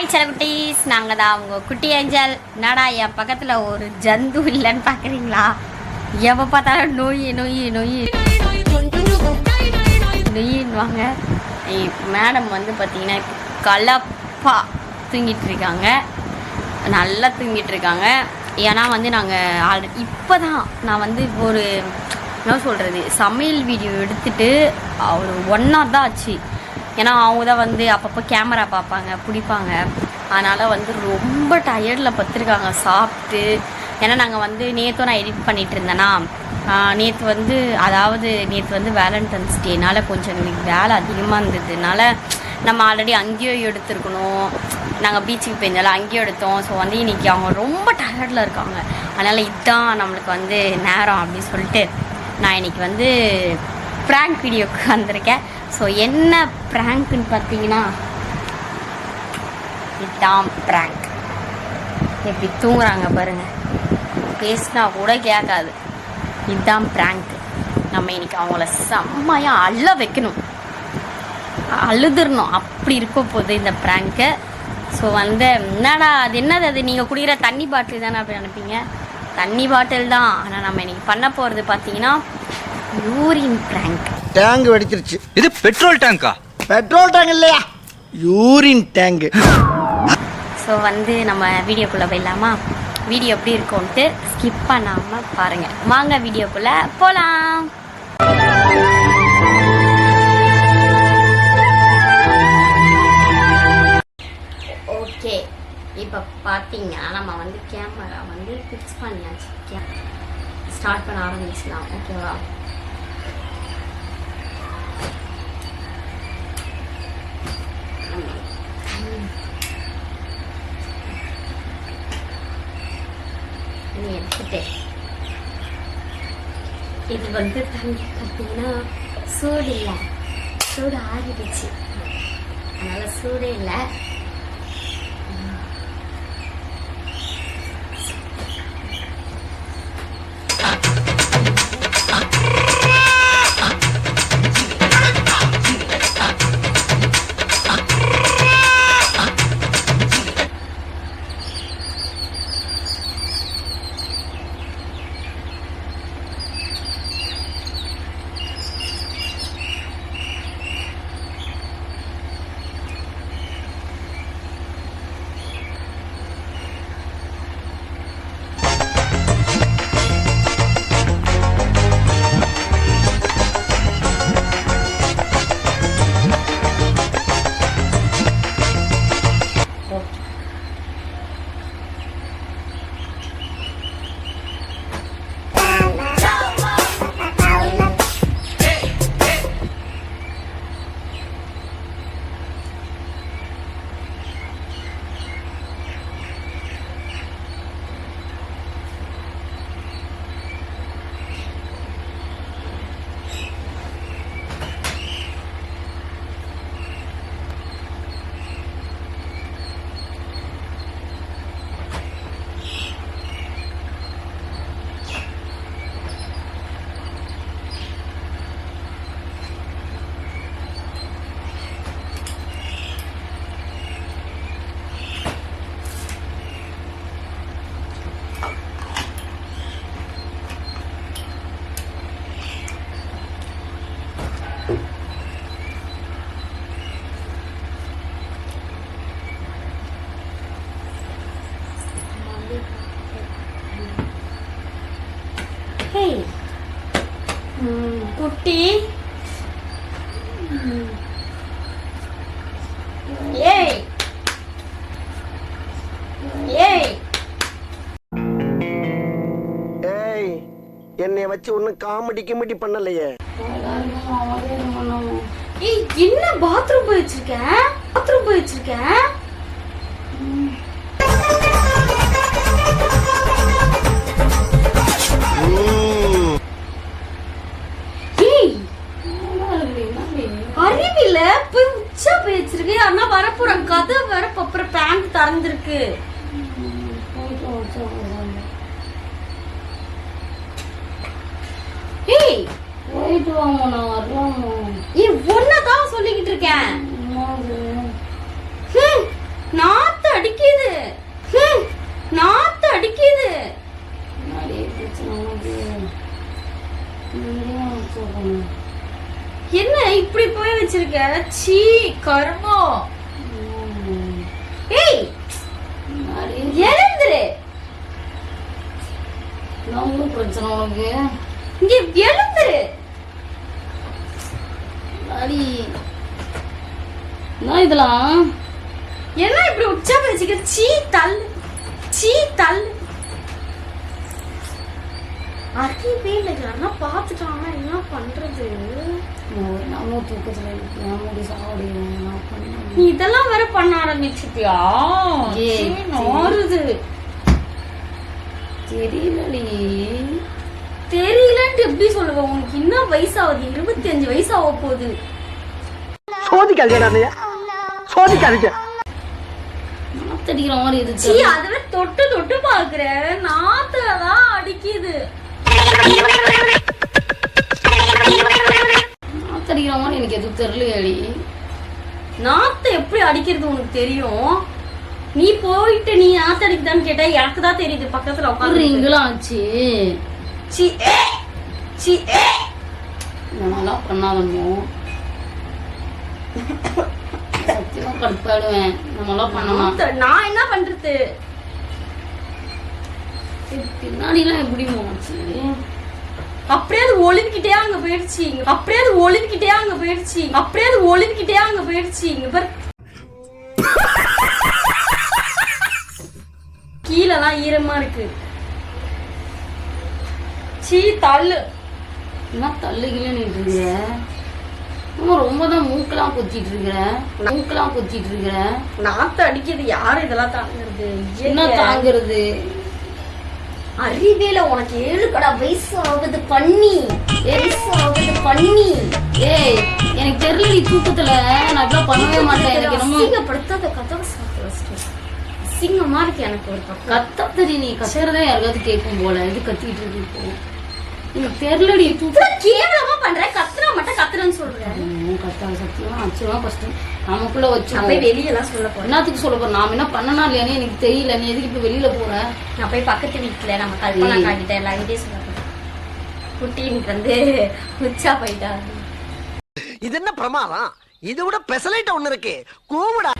Hi செலகுட்டீஸ். நாங்கள் தான் அவங்க குட்டி ஏஞ்சல். என்னடா என் பக்கத்தில் ஒரு ஜந்து இல்லைன்னு பார்க்குறீங்களா எப்போ பார்த்தாலும் நோய் நோய் நோய். நொய்ன்னுவாங்க. மேடம் வந்து பார்த்தீங்கன்னா கலப்பா தூங்கிட்டு இருக்காங்க நல்லா தூங்கிட்டு இருக்காங்க ஏன்னா வந்து நாங்கள் ஆல்ரெடி இப்போ தான் நான் வந்து ஒரு என்ன சொல்கிறது சமையல் வீடியோ எடுத்துகிட்டு ஒரு ஒன் ஹவர் தான் ஆச்சு. ஏன்னா அவங்க தான் வந்து அப்பப்போ கேமரா பார்ப்பாங்க பிடிப்பாங்க. அதனால் வந்து ரொம்ப டயர்டில் பத்திருக்காங்க சாப்பிட்டு ஏன்னா நாங்கள் வந்து நேற்றும் நான் எடிட் பண்ணிகிட்டு இருந்தேன்னா நேற்று வந்து அதாவது நேற்று வந்து வேலண்டைன்ஸ் டேனால் கொஞ்சம் எங்களுக்கு வேலை அதிகமாக இருந்ததுனால நம்ம ஆல்ரெடி அங்கேயோ எடுத்துருக்கணும். நாங்கள் பீச்சுக்கு போயிருந்தாலும் அங்கேயோ எடுத்தோம். ஸோ வந்து இன்றைக்கி அவங்க ரொம்ப டயர்டில் இருக்காங்க. அதனால் இதுதான் நம்மளுக்கு வந்து நேரம் அப்படின்னு சொல்லிட்டு நான் இன்னைக்கு வந்து ப்ராங்க் வீடியோக்கு வந்திருக்கேன். ஸோ என்ன ப்ராங்க்னு பார்த்தீங்கன்னா இதுதான் ப்ராங்க் எப்படி தூங்குறாங்க பாருங்க. பேசினா கூட கேட்காது. இதுதான் ப்ராங்க் நம்ம இன்னைக்கு அவங்கள செம்மையாக அள்ள வைக்கணும். அழுதுறணும். அப்படி இருக்க போகுது இந்த ப்ராங்க்கு ஸோ வந்து என்னடா அது என்னது அது? நீங்கள் குடிக்கிற தண்ணி பாட்டில் தானே அப்படி நினைப்பீங்க? தண்ணி பாட்டில் தான். ஆனால் நம்ம இன்னைக்கு பண்ண போகிறது பார்த்தீங்கன்னா யூரின் ப்ராங்க் டேங்க் வெடிச்சிருச்சு. இது பெட்ரோல் டேங்கா? பெட்ரோல் டேங்க் இல்லையா? Urine tank. ஸோ வந்து நம்ம வீடியோக்குள்ளே போயிடலாமா? வீடியோ எப்படி இருக்கும்ன்ட்டு ஸ்கிப் பண்ணாமல் பாருங்கள் வாங்க வீடியோக்குள்ளே போகலாம் ஓகே இப்போ பார்த்தீங்கன்னா நம்ம வந்து கேமரா வந்து ஃபிக்ஸ் பண்ணியாச்சு. கே ஸ்டார்ட் பண்ண ஆரம்பிச்சலாம் ஓகேவா நீ எடுத்துட்டேன் இது வந்து தண்ணி பார்த்தீங்கன்னா சூடு இல்லை சூடு ஆறிடுச்சு அதனால சூடே இல்லை என்னைய வச்சு ஒன்னும் காமெடி கிமெடி பண்ணலையே. ஏய் என்ன பாத்ரூம் போய் வச்சிருக்கேன் பாத்ரூம் போய் வச்சிருக்கேன் ம், ஏய் அறிவில போய் உச்சா போய் வச்சிருக்கு. அண்ணா வரப்போற கதை வேற பப்புற பேண்ட் திறந்திருக்கு. கூப்பிடுவாங்க நான் வருவாங்க ஏ ஒன்னதான் சொல்லிக்கிட்டு இருக்கேன். நாத்து அடிக்குது. நாத்து அடிக்குது. என்ன இப்படி போய் வச்சிருக்க? சீ கர்மம் ஏய் எழுந்துரு. நான் பிரச்சனை உனக்கு? இங்க எழுந்துரு. அடி என்ன இதெல்லாம்? என்ன இப்படி உச்சா பேசிக்க சீ தள்ளு. சீ தள்ளு. இல்லை அண்ணா பார்த்துட்டாங்கன்னா என்ன பண்றது? நம்ம தூக்கத்துல இருக்கு முடி நீ இதெல்லாம் வேற பண்ண ஆரம்பிச்சிட்டியா? ஏய், சீ, நாறுது. தெரியலன்ட்டு எப்படி சொல்லுவ? உனக்கு இன்னும் வயசாகுது? இருபத்தி அஞ்சு வயசு ஆக போகுது. சோதிக்காதீங்க அண்ணையா சோதிக்காதீங்க. நாத்தடிக்கிற மாதிரி சீ இருக்கு அதுல தொட்டு தொட்டு பாக்குற நாத்ததான் அடிக்குது. நாத்தடிக்கிற மாதிரி எனக்கு எதுவும் தெரியலையாடி. நாத்த எப்படி அடிக்கிறது உனக்கு தெரியும்? நீ போயிட்டு நீ நாத்த அடிக்குதான்னு கேட்டா எனக்கு தான் தெரியுது பக்கத்துல ஒரு உட்காந்து இங்கெல்லாம் ஆச்சு சி ஏ சி நம்மளாம் பண்ணாதமோ சத்தியமா கடுப்பாடுவேன் நம்மளாம் பண்ணலாம் நான் என்ன பண்றது? பின்னாடிலாம் எப்படி போச்சு அப்படியே அது ஒளிஞ்சுக்கிட்டே அங்க போயிடுச்சு. அப்படியே அது ஒளிஞ்சுக்கிட்டே அங்க போயிடுச்சு. அப்படியே அது ஒளிஞ்சுக்கிட்டே அங்க போயிடுச்சு. இங்க பாரு. கீழலாம் ஈரமா இருக்கு. சீ தள்ளு. என்ன தள்ளுகில நின்றுங்க ரொம்ப தான் மூக்கெல்லாம் குத்திட்டு இருக்கிறேன் மூக்கெல்லாம் குத்திட்டு இருக்கிறேன் நாத்த அடிக்கிறது யாரு இதெல்லாம் தாங்குறது? என்ன தாங்குறது? அறிவேல உனக்கு. ஏழு கடா வயசு ஆகுது பண்ணி. வயசு ஆகுது பண்ணி. ஏய் எனக்கு தெரியல நீ தூக்கத்துல. நான் இப்படிலாம் பண்ணவே மாட்டேன். எனக்கு என்னமோ அசிங்கப்படுத்தாத கதவை வச்சிட்டு அசிங்கமா இருக்கு எனக்கு ஒரு பக்கம். கத்தாத்தடி நீ கத்துறதே யாருக்காவது கேட்கும் போல. இது கத்திட்டு இருக்கு இப்போ. எனக்கு தெரியலடி. இவ்வளவு கேவலமா பண்ற? கத்துறா மட்டும் கத்துறேன்னு சொல்றேன் கத்தாத சத்தியமா அச்சுவா கஷ்டம் நமக்குள்ள வச்சு நான் போய் வெளியெல்லாம் சொல்ல போறேன். என்னத்துக்கு சொல்ல போறேன்? நாம என்ன பண்ணனா இல்லையானே எனக்கு தெரியல. நீ எதுக்கு இப்ப வெளியில போற? நான் போய் பக்கத்து வீட்டுல நம்ம கல்பனா. காட்டிட்ட எல்லார்கிட்டயும் சொல்ல போறேன். குட்டி எனக்கு வந்து உச்சா போயிட்டா. இது என்ன பிரமாதம்? இது விட பெசலைட் ஒண்ணு இருக்கு. கூவிடா.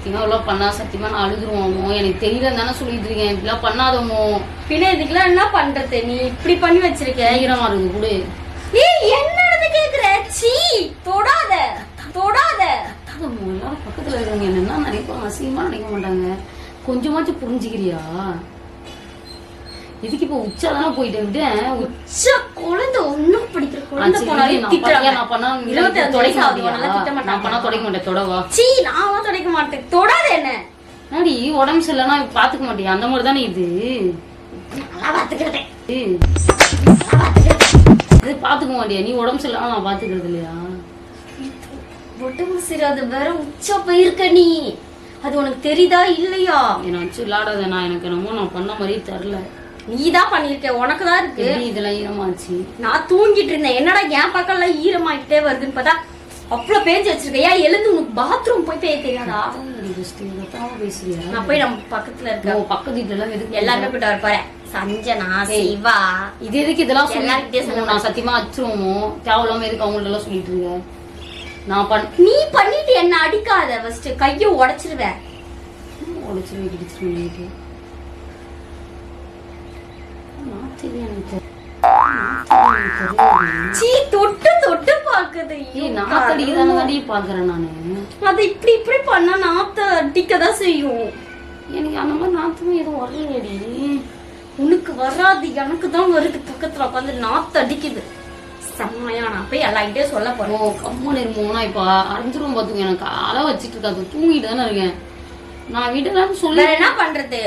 சத்தியமா இவ்வளவு பண்ணா சத்தியமா நான் அழுதுருவோமோ எனக்கு தெரியல தானே சொல்லிட்டு இருக்கேன் இப்படிலாம் பண்ணாதமோ? பின்ன இதுக்கெல்லாம் என்ன பண்றது? நீ இப்படி பண்ணி வச்சிருக்க. ஈரமா இருக்கு கூட. ஏய் என்னது கேக்குற? சீ தொடாத தொடாத. எல்லாரும் பக்கத்துல இருக்கவங்க என்ன என்ன நினைப்பாங்க? அசிங்கமா நினைக்க மாட்டாங்க. கொஞ்சமாச்சும் புரிஞ்சுக்கிறியா? இதுக்கு இப்ப உச்சா தானே போயிட்டு விட்டேன் உச்ச குழந்தை ஒண்ணும் பிடிக்கிற குழந்தை நான் திட்டுறாங்க. நான் பண்ணா இருபத்தி அஞ்சு துடைக்க ஆகுது திட்ட நான் பண்ணா தொடக்க மாட்டேன். தொடவா. சீ நான் தொடைக்க மாட்டேன். தொடாத என்ன? என்னடி உடம்பு சரியில்லைன்னா பாத்துக்க மாட்டியா? அந்த மாதிரி தானே இது நல்லா பாத்துக்கிறேன் இது பாத்துக்க மாட்டியா? நீ உடம்பு சரியில்லைனா நான் பாத்துக்கிறது இல்லையா? உடம்பு சரி அது வேற உச்ச போயிருக்க நீ. அது உனக்கு தெரியுதா இல்லையா? என்னை வச்சு விளாடாத நான் எனக்கு என்னமோ நான் பண்ண மாதிரியே தெரில. நீ தான் பண்ணிருக்க உனக்கு தான் இருக்கு இதெல்லாம் ஈரமாச்சு? நான் தூங்கிட்டு இருந்தேன். என்னடா என் பக்கம்ல ஈரமாயிட்டே வருதுன்னு பார்த்தா அவ்வளவு பேஞ்சு வச்சிருக்க ஏன் எழுந்து உனக்கு பாத்ரூம் போய் பேய தெரியாதா? நான் போய் நம்ம பக்கத்துல இருக்க பக்கத்து வீட்டுல எதுக்கு எல்லாருமே போயிட்டு வர போறேன். சஞ்சனா சிவா இது எதுக்கு இதெல்லாம் எல்லார்கிட்டயும் சொல்லி சொல்ல நான் சத்தியமா அச்சுருவோமோ? தேவையில்லாம எதுக்கு அவங்கள்ட்ட எல்லாம் சொல்லிட்டு இருக்க? நான் பண் நீ பண்ணிட்டு என்ன அடிக்காத ஃபர்ஸ்ட் கைய உடைச்சிருவேன். உடச்சிருவேன் கிடிச்சிருவேன் நான் தெரியும் எனக்கு தெரியல. சீ தொட்டு தொட்டு பாக்குது நாத்தடி தானே பாக்குறேன் நானு. அது இப்படி இப்படி பண்ணா நாத்த அடிக்கதான் செய்யும். எனக்கு அந்த மாதிரி நாத்தமே எதுவும் வரலையடி. உனக்கு வராது எனக்கு தான் வருது பக்கத்துல உட்காந்து நாத்து அடிக்குது செம்மையா நான் போய் எல்லார்கிட்டயும் சொல்ல ஓ போறேன் கம்மன் இருமோனா இப்ப அரைஞ்சிரும் பாத்துக்க. எனக்கு அலை வச்சிட்டு இருக்காது தூங்கிட்டு தானே இருக்கேன். நான் விடலான்னு சொல்லி என்ன பண்றது?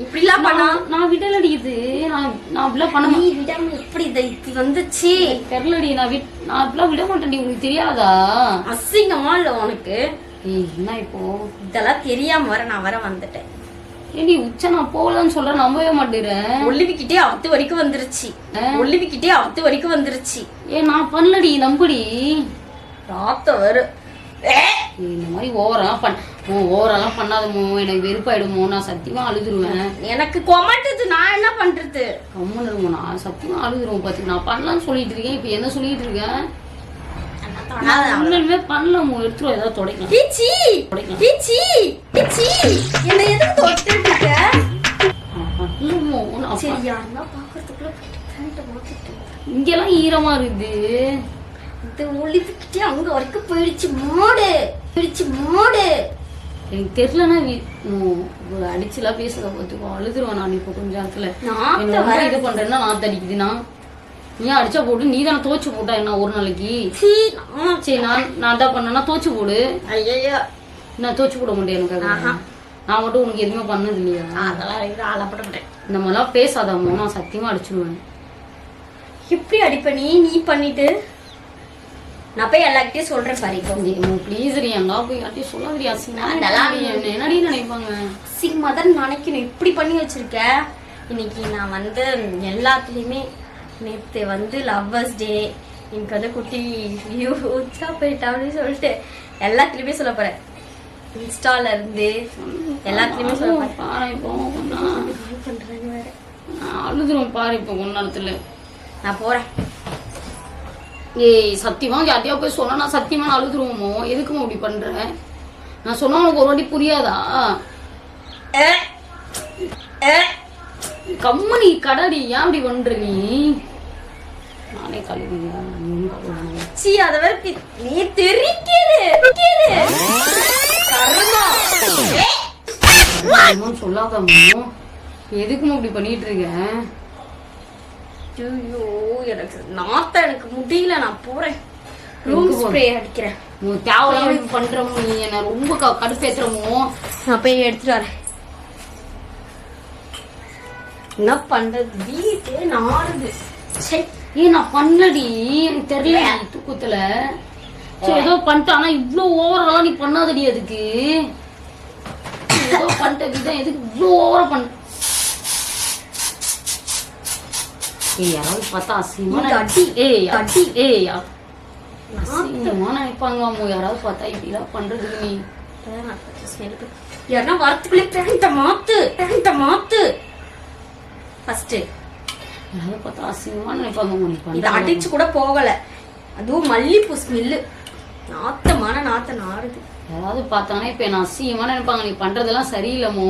இப்படிலாம் பண்ணா? நான் விடலடி இது. நான் நான் அப்படிலாம் பண்ண நீ விடாம எப்படி இது இது வந்துச்சு? தெரியலடி நான் விட் நான் அப்படிலாம் விட மாட்டேன்டி. உனக்கு தெரியாதா? அசிங்கமா இல்ல உனக்கு. ஏய் என்ன இப்போ? இதெல்லாம் தெரியாம வர நான் வர வந்துட்டேன். ஏடி உச்ச நான் போகலன்னு சொல்ற நம்பவே மாட்டேறேன் ஒல்லிவிக்கிட்டே அவுத்து வரைக்கும் வந்துருச்சு. ஒல்லிவிக்கிட்டே அவுத்து வரைக்கும் வந்துருச்சு. ஏ நான் பண்ணலடி நம்புடி. ராத்த வரு ஏய், இந்த மாதிரி ஓவரெல்லாம் பண் ஓவரெல்லாம் பண்ணாதமோ எனக்கு வெறுப்பாயிடுமோ நான் சத்தியமா அழுதுருவேன். எனக்கு கொமட்டுது நான் என்ன பண்றது? கம்மன் இருமோ நான் சத்தியமா அழுதுருவோம் பாத்துக்க. நான் பண்ணலாம்னு சொல்லிட்டு இருக்கேன் இப்ப என்ன சொல்லிட்டு இருக்கேன் உண்மையுமே பண்ணலாமோ எடுத்துருவோம் ஏதாவது துடைக்கலாம். டீச்சி டீச்சி டீச்சி என்ன எதுக்கு தொட்டுட்டு இருக்க? நான் சரி யாருன்னா மாத்திட்டு இங்கெல்லாம் ஈரமா இருக்குது. இது ஒளித்துக்கிட்டே அங்க வரைக்கும் போயிடுச்சு மாடு. போயிடுச்சு மாடு. எனக்கு தெரியலன்னா ஒரு அடிச்சுலாம் பேசுறத பார்த்துக்கோ அழுதுருவேன் நான் இப்போ கொஞ்ச நேரத்துல. வர இது பண்றேன்னா நான் தடிக்குதுன்னா நீ அடிச்சா போட்டு நீ தானே தோச்சு போட்டா என்ன ஒரு நாளைக்கு? சீ, நான் சரி நான் நான் தான் பண்ணேன்னா தோச்சு போடு. ஐயோ நான் தோச்சு போட முடியும் எனக்கு. நான் மட்டும் உனக்கு எதுவுமே பண்ணது இல்லையா? அதெல்லாம் இது ஆளப்பட மாட்டேன். இந்த மாதிரிலாம் பேசாதம்மா நான் சத்தியமா அடிச்சிடுவேன் எப்படி அடிப்ப நீ நீ பண்ணிட்டு? நான் போய் எல்லார்கிட்டயும் சொல்றேன் பாரு இப்போ. ப்ளீஸ் ரீ எங்கா போய் யார்ட்டையும் சொல்லாதீ அசிங்கமா அதெல்லாம் இருக்கு. என்ன என்னடி நினைப்பாங்க? சிக்மா தான் நினைக்கணும் இப்படி பண்ணி வச்சிருக்க. இன்னைக்கு நான் வந்து எல்லாத்துலேயுமே நேற்று வந்து லவ்வர்ஸ் டே எனக்கு வந்து குட்டி யூச்சா போயிட்டா அப்படின்னு சொல்லிட்டு எல்லாத்துலேயுமே சொல்ல போறேன். இன்ஸ்டால இருந்து எல்லாத்துலேயுமே சொல்ல போறேன். பாரு பண்றேன்னு வேற நான் அழுதுருவேன் பாரு இப்போ நேரத்துல. நான் போறேன். ஏய் சத்தியமா யார்ட்டையா போய் சொன்னா நான் சத்தியமா நான் அழுதுருவோமோ? எதுக்குமா இப்படி பண்ற? நான் சொன்னா உனக்கு ஒரு வாட்டி புரியாதா? ஏ, ஏ. கம்மனி கடடி ஏன் இப்படி பண்ற நீ? நானே கழுவியா கழுவ. சீ அத வேற நீ. என்னமோ சொல்லாதம்மோ. எதுக்குமா இப்படி பண்ணிட்டு இருக்க? ஐயோ எனக்கு நாத்த எனக்கு முடியல நான் போறேன். ரூம்? ஸ்ப்ரே அடிக்கிறேன். தேவையில்லாம இப்படி பண்றமோ நீ? என்ன ரொம்ப கடுப்பேத்துறமோ? நான் போய் எடுத்துட்டு வரேன். என்ன பண்றது? வீட்டு நாடுது சரி ஏய் நான் பண்ணலடி. எனக்கு தெரியல தூக்கத்துல. சரி ஏதோ பண்ணிட்டேன் ஆனா இவ்ளோ ஓவரெல்லாம் நீ பண்ணாதடி அதுக்கு. ஏதோ பண்ணிட்ட விதம் எதுக்கு இவ்ளோ ஓவரா பண்ண ஏய் யாராவது பார்த்தா அசிங்கமா இந்த அடி, ஏய் அடி. ஏய் யா- அசிங்கமா. நினைப்பாங்க அம்மா. யாராவது பார்த்தா இப்படிலாம் பண்றதுக்கு நீ. யாருன்னா வரத்துக்குள்ளே பேண்ட மாத்து. பேண்ட மாத்து. ஃபர்ஸ்ட் யாராவது பார்த்தா அசிங்கமா நினைப்பாங்க நீ இது அடிச்சு கூட போகல. அதுவும் மல்லிப்பூ ஸ்மெல்லு நாத்தமான நாத்த நாடுது யாராவது பார்த்தாங்கன்னா இப்ப என்ன அசிங்கமா நினைப்பாங்க நீ பண்றதெல்லாம் சரியில்லமோ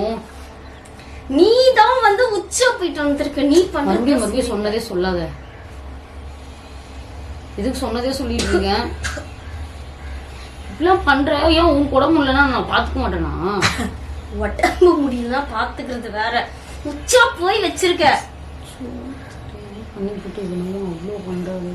நீ தான் வந்து உச்சா போயிட்டு வந்திருக்க நீ பண்ண மறுபடியும் சொன்னதே சொல்லாத. இதுக்கு சொன்னதே சொல்லிட்டு இருக்கேன் இப்படிலாம் பண்ற ஏன் உன் உடம்பு இல்லைன்னா நான் பாத்துக்க மாட்டேனா? உடம்பு முடியலன்னா பாத்துக்கிறது வேற. உச்சா போய் வச்சிருக்க. பண்ணிக்கிட்டு இதனால அவ்வளோ பண்றது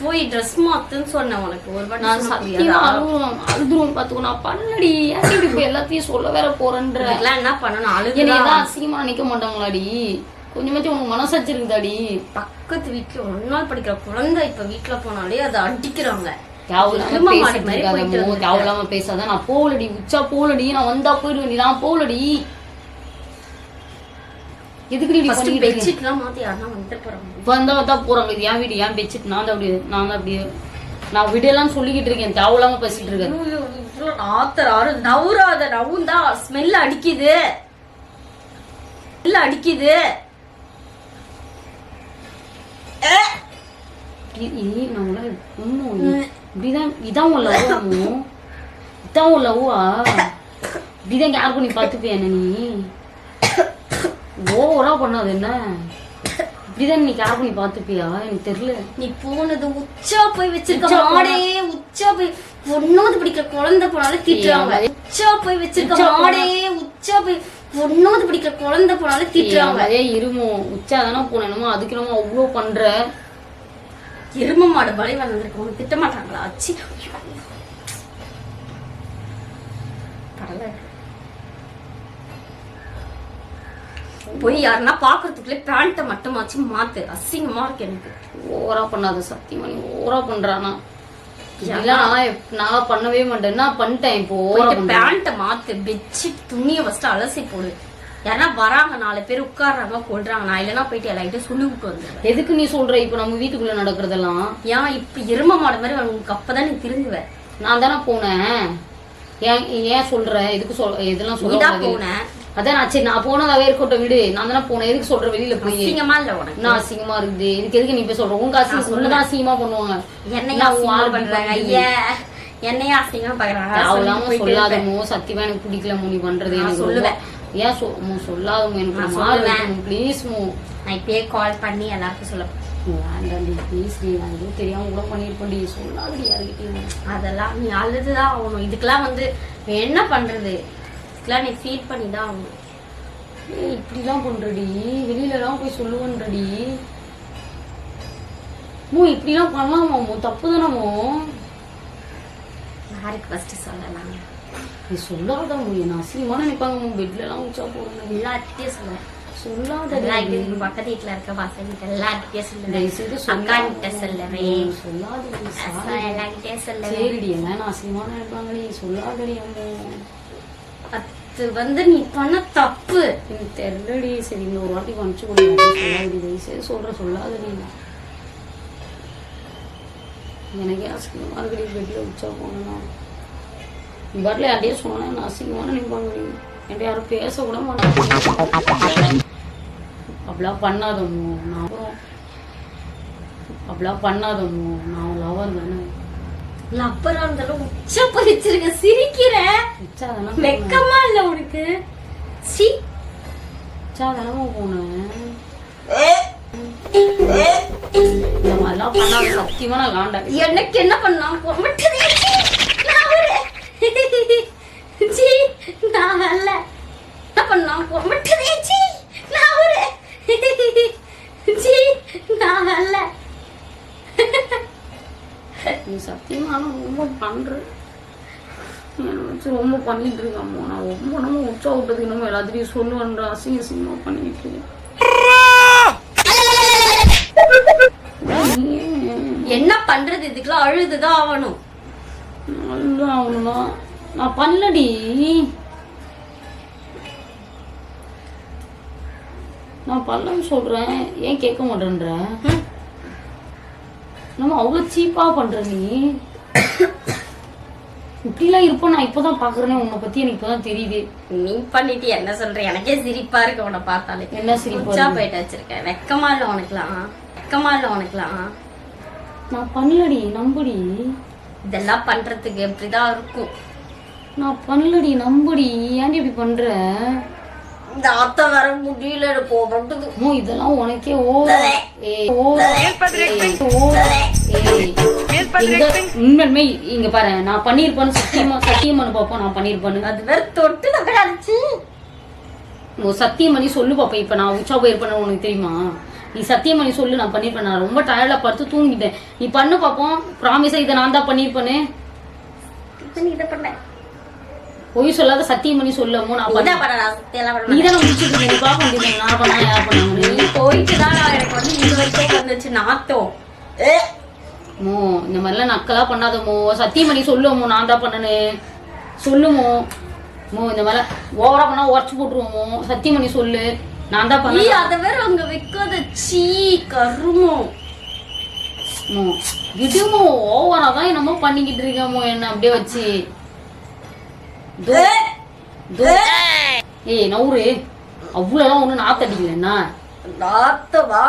போய் ட்ரெஸ் மாத்துன்னு சொன்னேன் உனக்கு ஒரு வாட்டி நான் சொன்னா அழுகுறோம் அழுதுருவோம் பாத்துக்கோ நான் பண்ணடி ஏன் இப்படி இப்ப எல்லாத்தையும் சொல்ல வேற போறேன்ற இதெல்லாம் என்ன பண்ணணும் என்னை அழுகுதா ஏதாவது அசிங்கமா நினைக்க மாட்டாங்களாடி கொஞ்சமாச்சும் உனக்கு மனசாச்சு இருக்குதாடி பக்கத்து வீட்டுல ஒரு நாள் படிக்கிற குழந்தை இப்ப வீட்டுல போனாலே அதை அடிக்கிறாங்க தேவையில்லாம எருமை நான் போகலடி உச்சா போகலடி நான் வந்தா போயிடுவேன் நான் போகலடி எதுக்கு நீ ஃபர்ஸ்ட் பண்ணிட்டு இருக்க? பெட்ஷீட் எல்லாம் மாத்தி யாருன்னா வந்துட்டு போறாங்க. வந்தா வந்தா போறாங்க. இது என் வீடு? ஏன் பெட்ஷீட் நான் தான் அப்படி நான் தான் அப்படி நான் விடலாம் சொல்லிக்கிட்டு இருக்கேன். தேவையில்லாம பேசிட்டு இருக்கேன் ஆத்தர் ஆறு. நவுறாத நவுந்தா. ஸ்மெல் அடிக்குது. ஸ்மெல் அடிக்குது. இப்படிதான் இதான் உன் லவ்வாமோ இதான் உன் லவ்வா இப்படிதான் யார் பண்ணி பார்த்துப்பியா என்ன நீ? ஓவரா பண்ணாது என்ன? இப்படிதான் நீ கேர் பண்ணி பார்த்துப்பியா? எனக்கு தெரியல. நீ போனது உச்சா போய் வச்சிருக்க மாடே உச்சா போய் ஒன்னாவது படிக்கிற குழந்தை போனாலும் திட்டுறாங்க உச்சா போய் வச்சிருக்க மாடே உச்சா போய் ஒன்னாவது படிக்கிற குழந்தை போனாலும் திட்டுறாங்க அதே இருமோ உச்சா தானே போனேன் என்னமோ அதுக்கு என்னமோ அவ்வளோ பண்ற? எரும மாடு பலி வந்திருக்கு உனக்கு திட்ட மாட்டாங்களா? அச்சி. பரவாயில்ல. போய் யாருன்னா பாக்குறதுக்குள்ளே பேண்ட்டை மட்டுமாச்சு மாத்து. அசிங்கமா இருக்கு எனக்கு. ஓவரா பண்ணாத சத்தியமா நீ ஓவரா பண்றானா இதெல்லாம் நான் பண்ணவே மாட்டேன். நான் பண்ணிட்டேன் இப்போ பேண்ட்டை மாத்து பெட்ஷீட் துணியை ஃபர்ஸ்ட் அலசி போடு. யாரா வராங்க நாலு பேர் உட்கார்றாங்க கொள்றாங்க நான் இல்லைன்னா போயிட்டு எல்லார்கிட்ட சொல்லி விட்டு எதுக்கு நீ சொல்ற? இப்போ நம்ம வீட்டுக்குள்ள நடக்கிறதெல்லாம். ஏன் இப்ப எரும மாடு மாதிரி உனக்கு அப்பதான் நீ திருந்துவ. நான் தானே போனேன். ஏன் ஏன் சொல்ற? எதுக்கு சொல் இதெல்லாம் சொல்ல போன. அதான் நான் சரி நான் போனதாவே இருக்கட்டும் விடு. நான் தானே போனேன். எதுக்கு சொல்ற வெளியில போய்? அசிங்கமா இல்ல உனக்கு? என்ன அசிங்கமா இருக்குது. இதுக்கு எதுக்கு நீ போய் சொல்ற? உங்க அசிங்கம் ஒண்ணுதான் அசிங்கமா பண்ணுவாங்க. நான் உன் அசிங்கமா பண்றாங்க. ஐயா என்னையும் அசிங்கமா பாக்குறாங்க அவளாம. சொல்லாதமோ? சத்தியமா எனக்கு பிடிக்கலமோ? நீ பண்றது நான் எனக்கு சொல்லுவேன். ஏன் சொல்லாதமோ? எனக்கு நான் மாறு சொல்லுவேன். ப்ளீஸ் மோ. நான் இப்பயே கால் பண்ணி எல்லாருக்கும் சொல்ல வேண்டாண்டி ப்ளீஸ் நான் தெரியாம கூட சொல்லாதடி யாருக்கிட்டையும். அதெல்லாம் நீ அழுதுதான் ஆகணும். இதுக்கெல்லாம் வந்து என்ன பண்றது? இதுக்கெல்லாம் நீ ஃபீல் பண்ணி தான் ஆகணும். ஏய் இப்படிலாம் பண்றடி. வெளியில எல்லாம் போய் சொல்லுவன்றடி. மோ இப்படிலாம் பண்ணலாமா மோ? தப்பு தானமோ யாருக்கு ஃபர்ஸ்ட் சொல்லலாம். நீ சொல்லாத மோ. என்ன அசிங்கமா நினைப்பாங்க மோ. பெட்ல எல்லாம் உச்சா போடுறது எல்லார்கிட்டயும் சொல்லுவேன். சொல்லாத பக்கத்து வீட்டுல இருக்க பசங்க கிட்ட எல்லார்கிட்டயும் சொல்லுவேன். அக்கா சொல்லாத கிட்ட சொல்லுவேன். சாரி. எல்லார்கிட்டயும் சொல்லுவேன். சரிடி. என்ன நான் அசிங்கமா நினைப்பாங்கடி சொல்லாதடி அம்மோ. அது வந்து நீ பண்ண தப்பு. எனக்கு தெரியலடி சரி இந்த ஒரு வாட்டி அனுப்பிச்சு கொடுங்க சொல்லாதடி தயவு செய்து சொல்ற சொல்லாதடி. எனக்கே அசிங்கமாக இருக்குடி பெட்ல உச்சா போனா நீ பாட்டில் யார்ட்டையும் சொன்னா நான் அசிங்கமா முடியும் என்கிட்ட யாரும் பேச கூட மாட்டாங்க. அப்படிலாம் பண்ணாதமோ நான் அப்புறம் அப்படிலாம் பண்ணாதமோ நான் லவர் தானே. லப்பரா இருந்தாலும் உச்ச பறிச்சிருக்க சிரிக்கிற உச்சா தானே வெக்கமா இல்ல உனக்கு. சி. உச்சா தானே போனேன் எனக்கு என்ன பண்ணா நான் அல்ல. என்ன பண்ணா ஜி நான் ஒரு நான் அல்ல. நீ சத்தியமா ஆனா ரொம்ப பண்ற என்னை வச்சு ரொம்ப பண்ணிட்டு இருக்காமோ நான் ரொம்ப நம்ம உச்சா விட்டதுக்கு இன்னமும் எல்லாத்தையும் சொல்லுவேன்ற அசிங்க அசிங்கமா பண்ணிட்டு இருக்கேன். என்ன பண்றது? இதுக்கெல்லாம் அழுதுதான் ஆகணும். நல்லா அவனுதான் நான் பண்ணலடி. நான் பண்ணலன்னு சொல்றேன். ஏன் கேட்க மாட்டேன்ற. நம்ம அவ்வளவு சீப்பா பண்ற நீ. இப்படிலாம் இருப்போம் நான் இப்பதான் பாக்குறேனே உன்னை பத்தி எனக்கு இப்பதான் தெரியுது. நீ பண்ணிட்டு என்ன சொல்ற? எனக்கே சிரிப்பா இருக்கு உன்னை பார்த்தாலே. என்ன சிரிப்பா? போயிட்டு வச்சிருக்க. வெக்கமா இல்ல உனக்குலாம் வெக்கமா இல்ல உனக்குலாம் நான் பண்ணலடி நம்புடி. இதெல்லாம் பண்றதுக்கு இப்படிதான் இருக்கும். நான் பண்ணலடி நம்புடி. ஏன்டி இப்படி பண்ற? இந்த ஆத்த வர முடியல மோ இதெல்லாம் உனக்கே ஓ ஓ உண்மையுமே இங்க பாரு நான் பண்ணிருப்பேன்னு சத்தியமா சத்தியமான பாப்போம் நான் பண்ணிருப்பேன்னு அது வேற தொட்டு நகராச்சு ஓ சத்தியம் பண்ணி சொல்லு பாப்பா இப்ப நான் உச்சா போயிருப்பேன்னு உனக்கு தெரியுமா? நீ சத்தியம் பண்ணி சொல்லு நான் பண்ணிருப்பேன் நான் ரொம்ப டயர்டா படுத்து தூங்கிட்டேன். நீ பண்ணு பாப்போம். ப்ராமிஸா இதை நான் தான் பண்ணிருப்பேன்னு இதை பண்ண. பொய் சொல்லாத சத்தியம் பண்ணி சொல்லமோ நான் பண்ண நீ. தானே முடிச்சுட்டு நீ பார்க்க நான் பண்ணா யார் பண்ணாங்க நீ போயிட்டு தான் எனக்கு வந்து இது வரைக்கும் வந்துச்சு நாத்தம். மோ இந்த மாதிரிலாம் நக்கலா பண்ணாதமோ சத்தியம் பண்ணி சொல்லுவோமோ நான் தான் பண்ணனு. சொல்லுமோ. மோ இந்த மாதிரிலாம் ஓவரா பண்ணா உடச்சு போட்டுருவோமோ சத்தியம் பண்ணி சொல்லு நான் தான் பண்ண அதை வேற அங்க வைக்காத சீ கருமம் மோ விடுமோ. ஓவரா தான் என்னமோ பண்ணிக்கிட்டு இருக்கமோ என்ன அப்படியே வச்சு. ஏய் நவுரு அவ்வளோலாம் ஒன்றும் நாத்தடிக்கல என்ன? நாத்தமா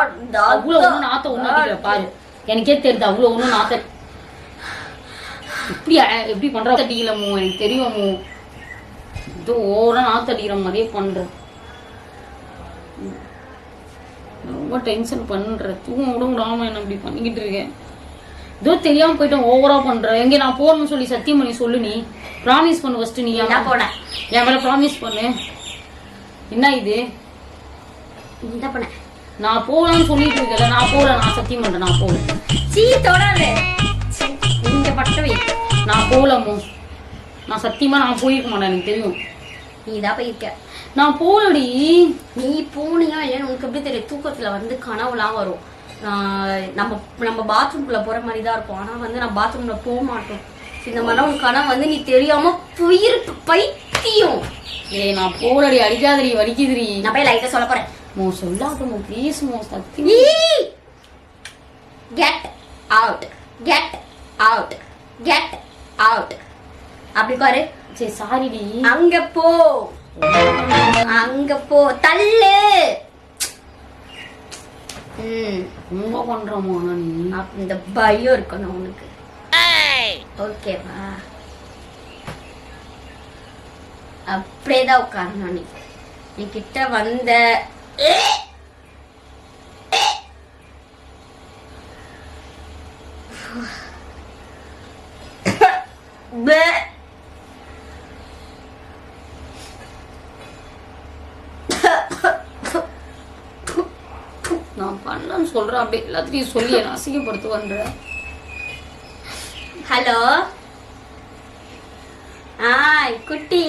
அவ்வளோ ஒன்றும் நாத்த ஒன்றும் அடிக்கல பாரு. எனக்கே தெரியுது அவ்வளோ ஒன்றும் நாத்த இப்படி எப்படி பண்ற? அடிக்கலமோ எனக்கு தெரியுமோ இது ஓவரா நாத்த அடிக்கிற மாதிரியே பண்ற. ம். ரொம்ப டென்ஷன் பண்ற. தூங்க கூட விடாம என்ன இப்படி பண்ணிக்கிட்டு இருக்கேன் ஏதோ தெரியாம போயிட்டேன் ஓவரா பண்ற. எங்க நான் போகணும்னு சொல்லி சத்தியம் பண்ணி சொல்லு நீ. ப்ராமிஸ் பண்ணு ஃபர்ஸ்ட் நீ என்ன போன என் மேல ப்ராமிஸ் பண்ணு. என்ன இது? நீ தான் பண்ண நான் போகலாம்னு சொல்லிட்டு இருக்கல நான் போகல நான் சத்தியம் பண்றேன் நான் போகல சீ தொடாத. சீ, இங்க மட்டும் வை. நான் போகலமோ நான் சத்தியமா நான் போயிருக்க மாட்டேன் எனக்கு தெரியும். நீ தான் போயிருக்க. நான் போகலடி நீ போனியா இல்லைன்னு உனக்கு எப்படி தெரியும்? தூக்கத்துல வந்து கனவுலாம் வரும். நான் நம்ம நம்ம பாத்ரூம்குள்ள போற மாதிரி தான் இருக்கும். ஆனா வந்து நான் பாத்ரூம்ல போக மாட்டோம் இந்த மாதிரி உன் கனவு வந்து நீ தெரியாம போயிருக்கு பைத்தியம். ஏய் நான் போகலடி அடிக்காதடி வலிக்குதுடி. நான் போய் லைட்டா சொல்ல போறேன். மோ சொல்லாதமோ ப்ளீஸ் மோ சத்தியம் get out get out get out அப்படி பாரு. சரி சாரிடி அங்க போ. அங்க போ. தள்ளு. ம். ரொம்ப பண்றோமோ நீ? இந்த பயம் இருக்கணும் உனக்கு. ஓகேவா அப்படியேதான் உட்காரணும் நீ நீ கிட்ட வந்த நான் பண்ணலன்னு சொல்றேன் அப்படியே எல்லாத்தையும் சொல்லி என்ன அசிங்கப்படுத்து பண்ற ஹலோ. ஆ குட்டி.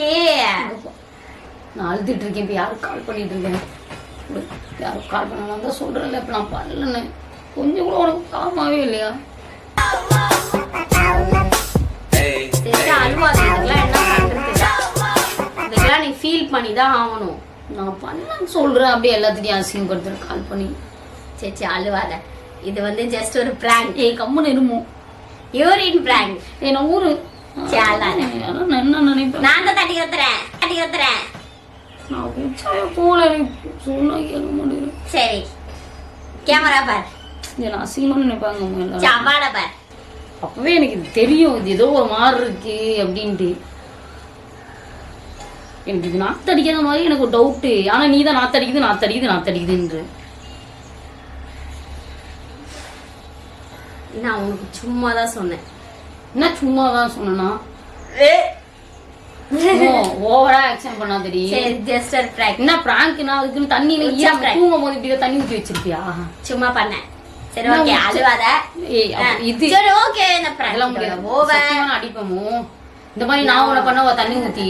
நான் அழுதுட்டு இருக்கேன். இப்போ யாரும் கால் பண்ணிட்டு இருக்கேன் யாரும் கால் பண்ண நான் தான் சொல்றேன்ல. இப்போ நான் பண்ணலன்னு. கொஞ்சம் கூட உனக்கு காமாவே இல்லையா? சரி அழுவாத இதுக்கெல்லாம் என்ன பண்றது இதுக்கெல்லாம் நீ ஃபீல் பண்ணி தான் ஆகணும். நான் பண்ணலன்னு சொல்றேன். அப்படியே எல்லாத்தையும் அசிங்கப்படுத்துறேன் கால் பண்ணி. சரி சரி அழுவாத. இது வந்து ஜஸ்ட் ஒரு பிராங்க் ஏய் கம்முன்னு இருமோ? யூரின் பிராங்க் நான் ஊரு என்ன நினைப்பேன்? நான் தான் தட்டி வைத்துறேன் தட்டி வைத்துறேன் நான் உச்சாய போல எனக்கு. சொன்னா கேட்க மாட்டேங்குது. சரி. கேமரா பார். இதை நான் அசிங்கமாக நினைப்பாங்க சவாட பார். அப்பவே எனக்கு இது தெரியும். இது ஏதோ ஒரு மாதிரி இருக்கு அப்படின்ட்டு. எனக்கு இது நாத்தடிக்காத மாதிரி எனக்கு டவுட்டு ஆனா நீ தான் நாத்தடிக்குது நாத்தடிக்குது நாத்தடிக்குதுன்ற நான் உனக்கு சும்மா தான் சொன்னேன். என்ன சும்மா தான் சொன்னா ஓவரா ஆக்ஷன் பண்ணாதடி. சரி ஜஸ்ட் ஒரு பிராங்க் என்ன பிராங்க்னா அதுக்குன்னு தண்ணியில prank. தூங்கும் போது இப்படி தண்ணி ஊத்தி வச்சிருப்பியா சும்மா பண்ணேன். சரி ஓகே அழுவாத. இது சரி ஓகே இந்த பிராங்க் ஓவர் அடிப்பமோ? இந்த மாதிரி நான் உன்னை பண்ண ஒரு தண்ணி ஊத்தி.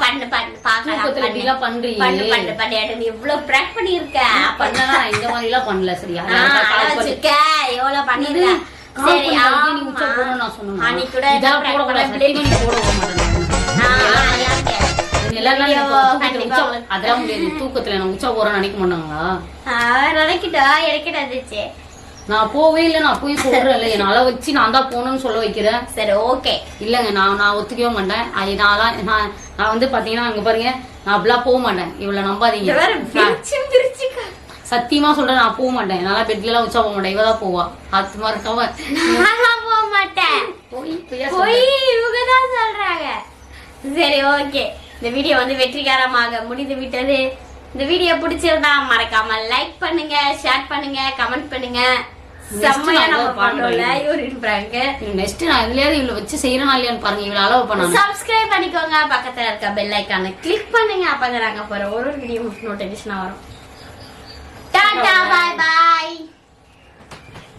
பண்ணு பண்ணு பாக்கலாம் எல்லாம் பண்றியே. பண்ணு பண்ணு பண்ணு. நீ இவ்வளவு பிராங்க் பண்ணிருக்க பண்ணனா இந்த மாதிரி எல்லாம் பண்ணல சரியா வச்சிருக்க. எவ்வளவு பண்ணிருக்க சரி நீ. உச்சா போடணும்னு நான் சொன்னேனா? அன்னைக்கு கூட நீ போட மாட்டேன். தூக்கத்துல அதெல்லாம் முடியாது. நான் உச்சா போறேன்னு நினைக்க மாட்டாங்களா? நினைக்கிட்டா எனக்கு இருந்துச்சு நான் போவே இல்லை நான் போய் சொல்றேன்ல. என்னை அள வச்சு நான் தான் போகணும்னு சொல்ல வைக்கிறேன். சரி ஓகே. இல்லைங்க நான் நான் ஒத்துக்கவே மாட்டேன். அது நான் நான் நான் வந்து பாத்தீங்கன்னா அங்க பாருங்க நான் அப்படிலாம் போக மாட்டேன். இவளை நம்பாதீங்க. சத்தியமா சொல்றேன் நான் போக மாட்டேன். நல்லா பெட்ல எல்லாம் உச்சா போக மாட்டேன். இவ தான் போவா. அது மாதிரி போக மாட்டேன். போய் இவங்க தான் சொல்றாங்க. சரி ஓகே. இந்த வீடியோ வந்து வெற்றிகரமாக முடிந்து விட்டது. இந்த வீடியோ பிடிச்சிருந்தா மறக்காம லைக் பண்ணுங்க ஷேர் பண்ணுங்க கமெண்ட் பண்ணுங்க. செம்மையா நம்ம அதை பண்றேன். பண்றோம்ல யூரின் பிராங்க் நெக்ஸ்ட் நான் இதுலயாவது இவ்வளவு வச்சு செய்யறேனா இல்லையான்னு பாருங்க இவ்வளவு அளவு பண்ணாங்க சப்ஸ்கிரைப் பண்ணிக்கோங்க. பக்கத்துல இருக்க பெல் ஐக்கானை கிளிக் பண்ணுங்க. அப்பதான் நாங்க போற ஒரு ஒரு வீடியோ நோட்டிபிகேஷனா வரும். டாடா பாய்